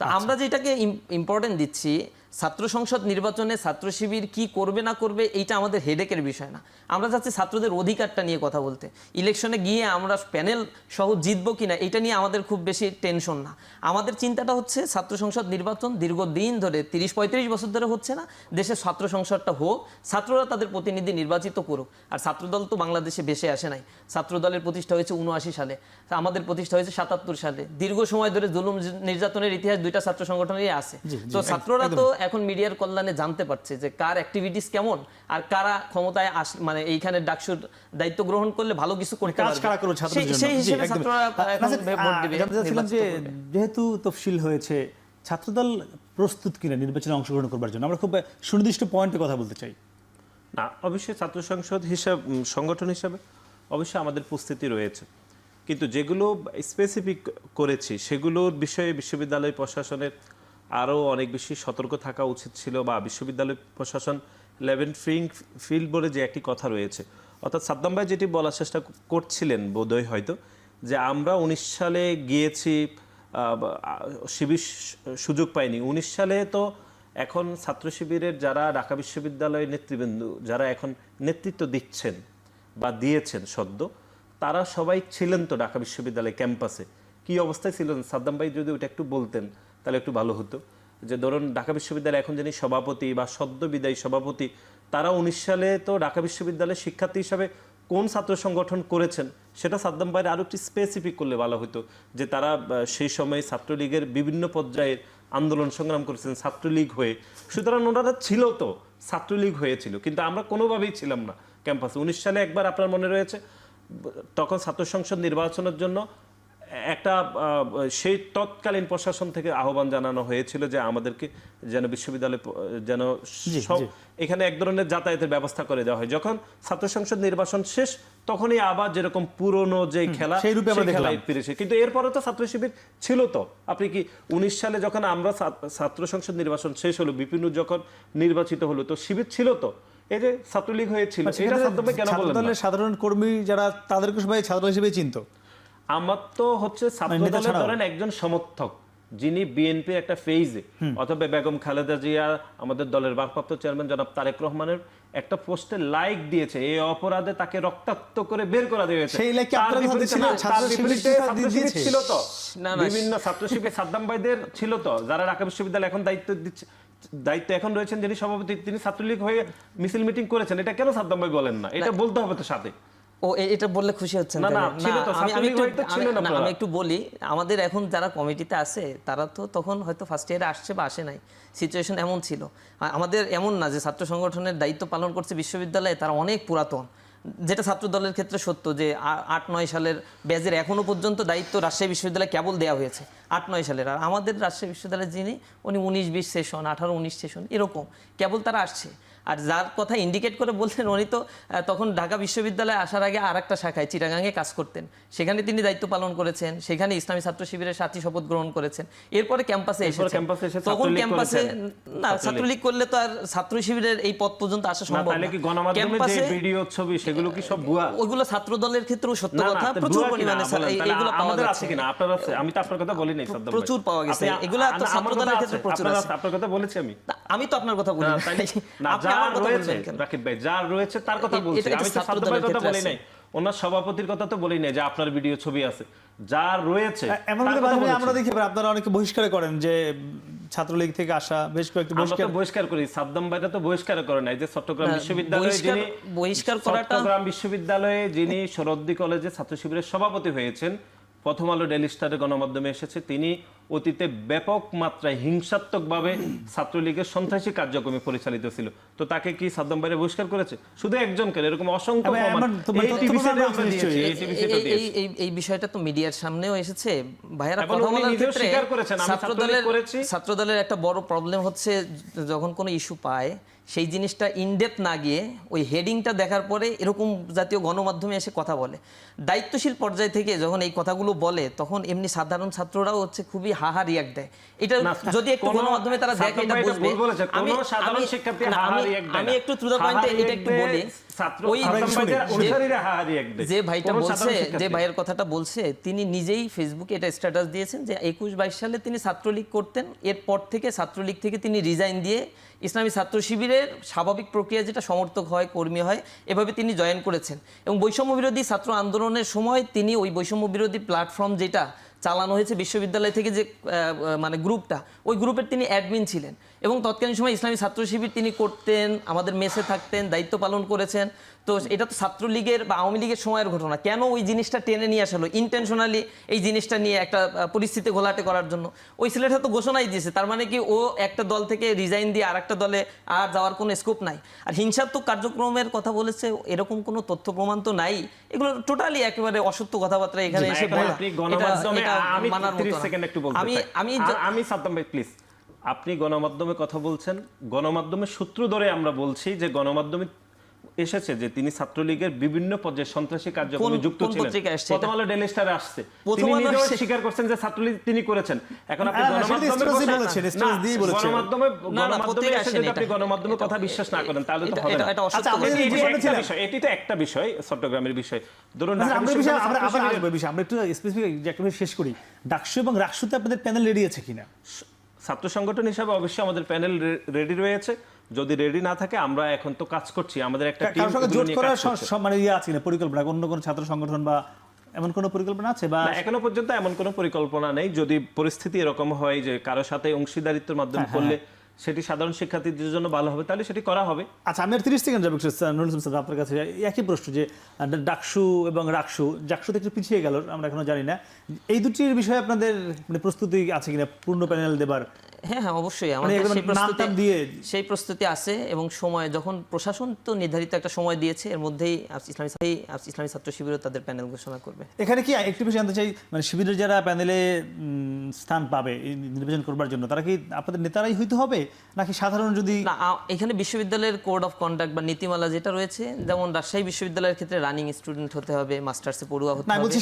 তা আমরা যেটাকে ইম্পর্টেন্ট দিচ্ছি ছাত্র সংসদ নির্বাচনে ছাত্র শিবির কি করবে না করবে এইটা আমাদের হেডেকের বিষয় না। আমরা চাচ্ছি ছাত্রদের অধিকারটা নিয়ে কথা বলতে। ইলেকশনে গিয়ে আমরা প্যানেল সহ জিতবো কিনা এটা নিয়ে আমাদের খুব বেশি টেনশন না। আমাদের চিন্তাটা হচ্ছে ছাত্র সংসদ নির্বাচন দীর্ঘদিন ধরে তিরিশ পঁয়ত্রিশ বছর ধরে হচ্ছে না দেশের ছাত্র সংসদটা হোক ছাত্ররা তাদের প্রতিনিধি নির্বাচিত করুক। আর ছাত্রদল তো বাংলাদেশে বেশে আসে নাই। ছাত্রদলের প্রতিষ্ঠা হয়েছে উনআশি সালে আমাদের প্রতিষ্ঠা হয়েছে সাতাত্তর সালে। দীর্ঘ সময় ধরে জুলুম নির্যাতনের ইতিহাস দুইটা ছাত্র সংগঠনেরই আছে। তো ছাত্ররা তো এখন মিডিয়ার কল্যাণে জানতে পারছে যে কার অ্যাক্টিভিটিস কেমন আর কারা ক্ষমতায় আস মানে এইখানে ডাকসুর দায়িত্ব গ্রহণ করলে ভালো কিছু করতে কাজ কারা করবে ছাত্রদের সেই- হিসেবে ছাত্ররা এখন যে যেহেতু তফসিল হয়েছে ছাত্রদল প্রস্তুত কিনা নির্বাচনে অংশগ্রহণ করবার জন্য? আমরা খুব সুনির্দিষ্ট পয়েন্টে কথা বলতে চাই। না অবশ্যই ছাত্র সংসদ হিসাব সংগঠন হিসাবে অবশ্যই আমাদের প্রস্তুতি রয়েছে। কিন্তু যেগুলো স্পেসিফিক করেছি সেগুলোর বিষয়ে বিশ্ববিদ্যালয় প্রশাসনের আরও অনেক বেশি সতর্ক থাকা উচিত ছিল বা বিশ্ববিদ্যালয় প্রশাসন লেভেন ফ্রিং ফিল্ড বলে যে একটি কথা রয়েছে। অর্থাৎ সাদ্দাম ভাই যেটি বলার চেষ্টা করছিলেন বোধহয় হয়তো, যে আমরা উনিশ সালে গিয়েছি শিবির সুযোগ পাইনি। উনিশ সালে তো এখন ছাত্র শিবিরের যারা ঢাকা বিশ্ববিদ্যালয়ের নেতৃবৃন্দ, যারা এখন নেতৃত্ব দিচ্ছেন বা দিয়েছেন সদ্য, তারা সবাই ছিলেন তো ঢাকা বিশ্ববিদ্যালয় ক্যাম্পাসে। কি অবস্থায় ছিলেন? সাদ্দাম ভাই যদি ওটা একটু বলতেন। তাহলে একটু ভালো হতো। যে ধরুন ঢাকা বিশ্ববিদ্যালয় এখন যিনি সভাপতি বা সদ্য বিদায়ী সভাপতি, তারা উনিশ সালে তো ঢাকা বিশ্ববিদ্যালয়ের শিক্ষার্থী হিসাবে কোন ছাত্র সংগঠন করেছেন, সেটা সাদ্দাম ভাইয়ের আরও একটু স্পেসিফিক করলে ভালো হতো। যে তারা সেই সময় ছাত্রলীগের বিভিন্ন পর্যায়ের আন্দোলন সংগ্রাম করেছেন ছাত্রলীগ হয়ে। সুতরাং ওনারা ছিল তো, ছাত্রলীগ হয়েছিল, কিন্তু আমরা কোনোভাবেই ছিলাম না ক্যাম্পাসে। উনিশ সালে একবার আপনার মনে রয়েছে, তখন ছাত্র সংসদ নির্বাচনের জন্য একটা আহ, সেই তৎকালীন প্রশাসন থেকে আহ্বান জানানো হয়েছিল যে আমাদেরকে যেন বিশ্ববিদ্যালয় যেন সব এখানে এক ধরনের যাতায়াতের ব্যবস্থা করে দেওয়া হয়। যখন ছাত্র সংসদ নির্বাচন শেষ তখনই আবার যেরকম পুরনো যে খেলা সেই রূপে আমরা খেলায় ফিরেছে কিন্তু এরপরে তো ছাত্র শিবির ছিল তো। আপনি কি উনিশ সালে যখন আমরা ছাত্র সংসদ নির্বাচন শেষ হলো বিপিন যখন নির্বাচিত হলো তো শিবির ছিল তো? এই যে ছাত্রলীগ হয়েছিল? ছাত্রদলের সাধারণ কর্মী যারা তাদেরকে সবাই ছাত্র হিসেবে চিনতো। আমার তো হচ্ছে ছাত্র মানে ছাড়াও? ধরেন একজন সমর্থক যিনি বিএনপির একটা ফেজে অথবা বেগম খালেদা জিয়া আমাদের দলের ভারপ্রাপ্ত চেয়ারম্যান জনাব তারেক রহমানের একটা পোস্টে লাইক দিয়েছে। এই অপরাধে তাকে রক্তাক্ত করে বের করা সেই ছিল? দিয়েছে? ছিল তো। বিভিন্ন ছাত্র শিবির সাদ্দাম ভাইদের ছিল তো যারা ঢাকা বিশ্ববিদ্যালয় এখন দায়িত্ব দিচ্ছে দায়িত্ব এখন রয়েছেন যিনি সভাপতি তিনি ছাত্রলীগ হয়ে মিছিল মিটিং করেছেন। এটা কেন সাদ্দাম ভাই বলেন না? এটা বলতে হবে তো সাথে। ও এটা বললে খুশি না, তো, আমি- একটু- বলি আমাদের এখন যারা কমিটিতে আছে তারা তো তখন হয়তো ফার্স্ট ইয়ারে আসছে বা আসে নাই। সিচুয়েশন এমন ছিল। আমাদের এমন না যে ছাত্র সংগঠনের দায়িত্ব পালন করছে বিশ্ববিদ্যালয়ে তারা অনেক পুরাতন। যেটা ছাত্র দলের ক্ষেত্রে সত্য যে আট নয় সালের ব্যাজের এখনও পর্যন্ত দায়িত্ব রাজশাহী বিশ্ববিদ্যালয়ে কেবল দেওয়া হয়েছে আট নয় সালের। আর আমাদের রাজশাহী বিশ্ববিদ্যালয়ের যিনি উনি উনিশ বিশ সেশন আঠারো উনিশ সেশন এরকম। কেবল তারা আসছে। আর যার কথা ইন্ডিকেট করে বলছেন উনি তো তখন ঢাকা বিশ্ববিদ্যালয়ে আসার আগে আর একটা শাখায় চিটাগাঙে কাজ করতেন। সেখানে তিনি দায়িত্ব পালন করেছেন সেখানে ইসলামী ছাত্র শিবিরের সাথী শপথ গ্রহণ করেছেন। এরপরে ক্যাম্পাসে এসে তখন ক্যাম্পাসে না ছাত্রলীগ। করলে তো আর ছাত্র শিবিরের এই পদ পর্যন্ত আসা সম্ভব না। ক্যাম্পাসে ভিডিও ছবি সেগুলো কি সব ভুয়া? ওইগুলো ছাত্র দলের ক্ষেত্রেও সত্য কথা। প্রচুর পরিমাণে এইগুলো পাওয়া যাচ্ছে। কিনা? আপনার আছে আমি তো আপনার কথা বলি নাই প্রচুর পাওয়া গেছে। এগুলো তো ছাত্র দলের ক্ষেত্রে প্রচুর আপনার আছে। আপনার কথা বলেছি আমি। আমি তো আপনার কথা বলি রাকিব ভাই, যা রয়েছে তার কথা বলছি। আমি তো কথা বলি নাই। ওনার সভাপতির কথা তো বলি নাই যে আপনার ভিডিও ছবি আছে যা রয়েছে এমন। আমরা দেখি আপনারা অনেকে বহিষ্কার করেন যে ছাত্রলীগ থেকে আসা বেশ কয়েকটি বহিষ্কার বহিষ্কার করি সাদ্দাম ভাইটা তো বহিষ্কার করে নাই যে চট্টগ্রাম বিশ্ববিদ্যালয়ে বহিষ্কার- যিনি বহিষ্কার করাটা- চট্টগ্রাম বিশ্ববিদ্যালয়ে যিনি শরদ্দি কলেজে ছাত্র শিবিরের সভাপতি হয়েছেন প্রথম আলো ডেলি স্টারের গণমাধ্যমে এসেছে তিনি অতীতে ব্যাপক মাত্রায় হিংসাত্মকভাবে ছাত্রলীগের সন্ত্রাসী কার্যক্রমে পরিচালিত ছিল। তো তাকে কি সাদ্দাম ভাইরে বহিষ্কার করেছে? শুধু একজন কেন? এরকম অসংখ্য এই বিষয়টা তো মিডিয়ার সামনেও এসেছে। ভাইয়ারা কথা বলার ক্ষেত্রে স্বীকার করেছেন, ছাত্র দলের ছাত্র দলের একটা বড় প্রবলেম হচ্ছে যখন কোনো ইস্যু পায় সেই জিনিসটা ইনডেপ না গিয়ে ওই হেডিংটা দেখার পরে এরকম জাতীয় গণমাধ্যমে এসে কথা বলে। দায়িত্বশীল পর্যায় থেকে যখন এই কথাগুলো বলে তখন এমনি সাধারণ ছাত্ররাও হচ্ছে খুবই হাহা রিয়াক্ট দেয়। এটা যদি একটু কোনো গণমাধ্যমে তারা দেখে এটা বুঝবে। আমি- সাধারণ শিক্ষার্থী হাহা দেয়। আমি একটু পয়েন্টে এটা একটু বলি। ওই। যে ভাইটা বলছে যে ভাইয়ের কথাটা বলছে তিনি নিজেই ফেসবুকে এটা স্ট্যাটাস দিয়েছেন যে একুশ বাইশ সালে তিনি ছাত্রলীগ করতেন। এরপর থেকে ছাত্রলীগ থেকে তিনি রিজাইন দিয়ে ইসলামী ছাত্র শিবিরের স্বাভাবিক প্রক্রিয়া যেটা সমর্থক হয় কর্মী হয় এভাবে তিনি জয়েন করেছেন। এবং বৈষম্য বিরোধী ছাত্র আন্দোলনের সময় তিনি ওই বৈষম্য বিরোধী প্ল্যাটফর্ম যেটা চালানো হয়েছে বিশ্ববিদ্যালয় থেকে যে মানে গ্রুপটা ওই গ্রুপের তিনি অ্যাডমিন ছিলেন। এবং তৎকালীন সময় ইসলামী ছাত্র শিবির তিনি করতেন আমাদের মেসে থাকতেন দায়িত্ব পালন করেছেন। তো এটা তো ছাত্রলীগের বা আওয়ামী লীগের সময়ের ঘটনা। কেন ওই জিনিসটা টেনে নিয়ে আসলো? ইন্টেনশনালি এই জিনিসটা নিয়ে একটা পরিস্থিতি ঘোলাটে করার জন্য। ওই ছেলেটা তো ঘোষণাই দিয়েছে তার মানে কি ও একটা দল থেকে রিজাইন দিয়ে আর একটা দলে আর যাওয়ার কোনো স্কোপ নাই। আর হিংসাত্মক কার্যক্রমের কথা বলেছে এরকম কোনো তথ্য প্রমাণ তো নাই। এগুলো টোটালি একেবারে অসত্য কথাবার্তা এখানে এসে বলা। এটা- আমি মানার মতো 30 সেকেন্ড একটু বলতে আমি আমি আ- আমি সাদ্দাম ভাই প্লিজ আপনি গণমাধ্যমে কথা বলছেন। গণমাধ্যমের সূত্র ধরে আমরা বলছি যে গণমাধ্যমে এসেছে যে তিনি ছাত্রলীগের বিভিন্ন পর্যায়ে সন্ত্রাসী কার্যক্রমে যুক্ত ছিলেন। প্রথম আলো ডেলি স্টারে আসছে। তিনি নিজেও স্বীকার করছেন যে ছাত্রলীগ তিনি করেছেন। এখন আপনি হ্যাঁ, গণমাধ্যমে। গণমাধ্যমে যদি আপনি এটা। গণমাধ্যমের কথা বিশ্বাস না করেন তাহলে তো হবে না। এটা অসত্য আচ্ছা। যে এটি একটা বিষয়, এটি তো একটা বিষয় চট্টগ্রামের বিষয়। ধরুন আচ্ছা, আমরা বিষয়ে আমরা আবার শিবিরের- বিষয় আমরা একটু স্পেসিফিক একটা শেষ করি। ডাকসু এবং রাকসুতে আপনাদের প্যানেল রেডি আছে কিনা? ছাত্র সংগঠন হিসাবে অবশ্যই আমাদের প্যানেল রেডি রয়েছে। যদি রেডি না থাকে আমরা এখন তো কাজ করছি আমাদের একটা টিম সঙ্গে জোট করার মানে ইয়ে আছে কিনা পরিকল্পনা অন্য কোনো ছাত্র সংগঠন বা এমন কোনো পরিকল্পনা আছে বা এখনও পর্যন্ত এমন কোনো পরিকল্পনা নেই। যদি পরিস্থিতি এরকম হয় যে কারোর সাথে অংশীদারিত্বের মাধ্যমে হ্যাঁ, করলে সেটি সাধারণ শিক্ষার্থীদের জন্য ভালো হবে তাহলে সেটি করা হবে। আচ্ছা আমি আর তিরিশ সেকেন্ড যাব নুরুল স্যার, আপনার কাছে। একই প্রশ্ন যে ডাকসু এবং রাকসু ডাকসুতে একটু পিছিয়ে গেল আমরা এখনও জানি না। এই দুটির বিষয়ে আপনাদের মানে প্রস্তুতি আছে কিনা? পূর্ণ প্যানেল দেবার হ্যাঁ হ্যাঁ অবশ্যই। আমাদের সেই প্রস্তুতি দিয়ে সেই প্রস্তুতি আছে এবং সময় যখন প্রশাসন তো নির্ধারিত একটা সময় দিয়েছে এর মধ্যেই ইসলামী ইসলামী ছাত্র শিবিরও তাদের প্যানেল ঘোষণা করবে। এখানে কি একটু বেশি জানতে চাই মানে শিবিরের যারা প্যানেলে স্থান পাবে নির্বাচন করবার জন্য তারা কি আপনাদের নেতারাই হইতে হবে? নাকি সাধারণ যদি এখানে বিশ্ববিদ্যালয়ের কোড অফ কন্ডাক্ট বা নীতিমালা যেটা রয়েছে যেমন রাজশাহী বিশ্ববিদ্যালয়ের ক্ষেত্রে রানিং স্টুডেন্ট হতে হবে মাস্টার্সে পড়ুয়া হতে হবে। বলছি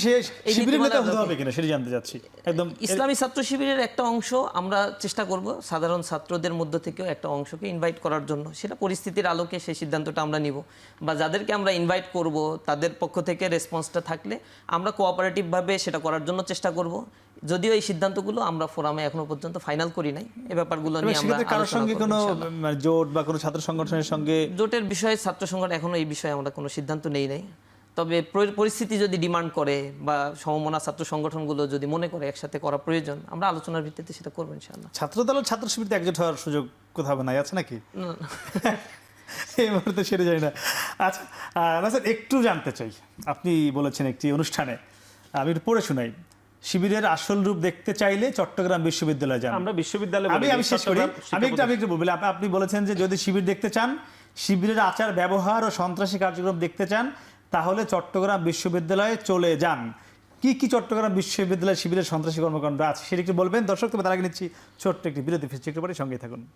শিবিরের নেতা হতে হবে কিনা সেটা জানতে চাচ্ছি। একদম ইসলামী ছাত্র শিবিরের একটা অংশ আমরা চেষ্টা করব সাধারণ ছাত্রদের মধ্য থেকেও একটা অংশকে ইনভাইট করার জন্য। সেটা পরিস্থিতির আলোকে সেই সিদ্ধান্তটা আমরা নিব। বা যাদেরকে আমরা ইনভাইট করব তাদের পক্ষ থেকে রেসপন্সটা থাকলে আমরা কোঅপারেটিভভাবে সেটা করার জন্য চেষ্টা করব। যদিও এই সিদ্ধান্তগুলো আমরা ফোরামে এখনও পর্যন্ত ফাইনাল করি নাই। এই ব্যাপারগুলো নিয়ে আমরা কারোর সঙ্গে কোনো মানে জোট বা কোনো ছাত্র সংগঠনের সঙ্গে জোটের বিষয়ে ছাত্র সংগঠন এখনও এই বিষয়ে আমরা কোনো সিদ্ধান্ত নেই নাই। তবে পরিস্থিতি যদি ডিমান্ড করে বা সমমনা ছাত্র সংগঠনগুলো যদি মনে করে একসাথে করা প্রয়োজন আমরা আলোচনার ভিত্তিতে সেটা করব ইনশাআল্লাহ। ছাত্র দল ছাত্র শিবিরতে একজোট হওয়ার সুযোগ কোথাও নাই আছে নাকি? না, না। এই মুহূর্তে সেরে যায় না। আচ্ছা না স্যার একটু জানতে চাই। আপনি বলেছেন একটি অনুষ্ঠানে। আমি একটু পড়ে শোনাই। শিবিরের আসল রূপ দেখতে চাইলে চট্টগ্রাম বিশ্ববিদ্যালয়ে যান। আমরা বিশ্ববিদ্যালয়ে আমি আমি শেষ করি। আমি একটু আমি একটু বলি আপনি বলেছেন যে যদি শিবির দেখতে চান শিবিরের আচার ব্যবহার ও সন্ত্রাসী কার্যক্রম দেখতে চান তাহলে চট্টগ্রাম বিশ্ববিদ্যালয়ে চলে যান। কি কি চট্টগ্রাম বিশ্ববিদ্যালয় শিবিরের সন্ত্রাসী কর্মকাণ্ড আছে সেটা একটু বলবেন? দর্শক, তবে তার আগে নিচ্ছি ছোট্ট একটি বিরতি। ফিরছি একটু পরে সঙ্গে থাকুন।